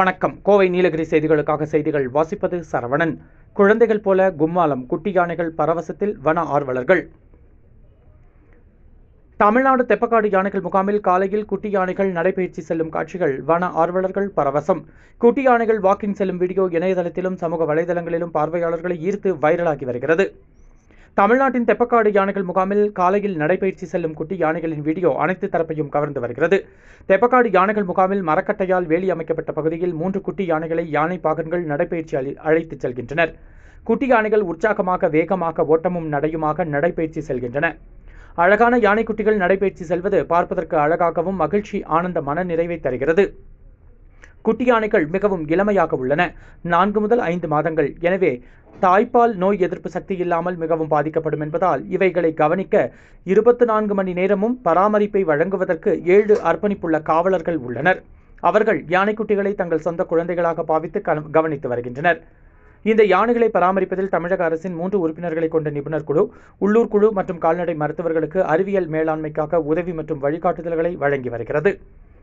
வணக்கம். கோவை நீலகிரி செய்திகளுக்காக செய்திகள் வாசிப்பது சரவணன். குழந்தைகள் போல கும்மாலம் குட்டி யானைகள் பரவசத்தில் வன ஆர்வலர்கள். தமிழ்நாடு தெப்பக்காடு யானைகள் முகாமில் காலையில் குட்டி யானைகள் நடைபயிற்சி செல்லும் காட்சிகள் வன ஆர்வலர்கள் பரவசம். குட்டி யானைகள் வாக்கிங் செல்லும் வீடியோ இணையதளத்திலும் சமூக வலைதளங்களிலும் பார்வையாளர்களை ஈர்த்து வைரலாகி வருகிறது. தமிழ்நாட்டின் தெப்பக்காடு யானைகள் முகாமில் காலையில் நடைபயிற்சி செல்லும் குட்டி யானைகளின் வீடியோ அனைத்து தரப்பையும் கவர்ந்து வருகிறது. தெப்பக்காடு யானைகள் முகாமில் மரக்கட்டையால் வேலி அமைக்கப்பட்ட பகுதியில் மூன்று குட்டி யானைகளை யானை பாகன்கள் நடைபயிற்சி அழைத்துச் செல்கின்றனர். குட்டி யானைகள் உற்சாகமாக வேகமாக ஓட்டமும் நடையுமாக நடைபயிற்சி செல்கின்றன. அழகான யானைக்குட்டிகள் நடைபயிற்சி செல்வது பார்ப்பதற்கு அழகாகவும் மகிழ்ச்சி ஆனந்த மன நிறைவை தருகிறது. குட்டி யானைகள் மிகவும் இளமையாக உள்ளன. நான்கு முதல் ஐந்து மாதங்கள். எனவே தாய்ப்பால் நோய் எதிர்ப்பு சக்தி இல்லாமல் மிகவும் பாதிக்கப்படும் என்பதால் இவைகளை கவனிக்க இருபத்தி நான்கு மணி நேரமும் பராமரிப்பை வழங்குவதற்கு ஏழு அர்ப்பணிப்புள்ள காவலர்கள் உள்ளனர். அவர்கள் யானைக்குட்டிகளை தங்கள் சொந்த குழந்தைகளாக பாவித்து கவனித்து வருகின்றனர். இந்த யானைகளை பராமரிப்பதில் தமிழக அரசின் மூன்று உறுப்பினர்களை கொண்ட நிபுணர் குழு உள்ளூர் குழு மற்றும் கால்நடை மருத்துவர்களுக்கு அறிவியல் மேலாண்மைக்காக உதவி மற்றும் வழிகாட்டுதல்களை வழங்கி வருகிறது.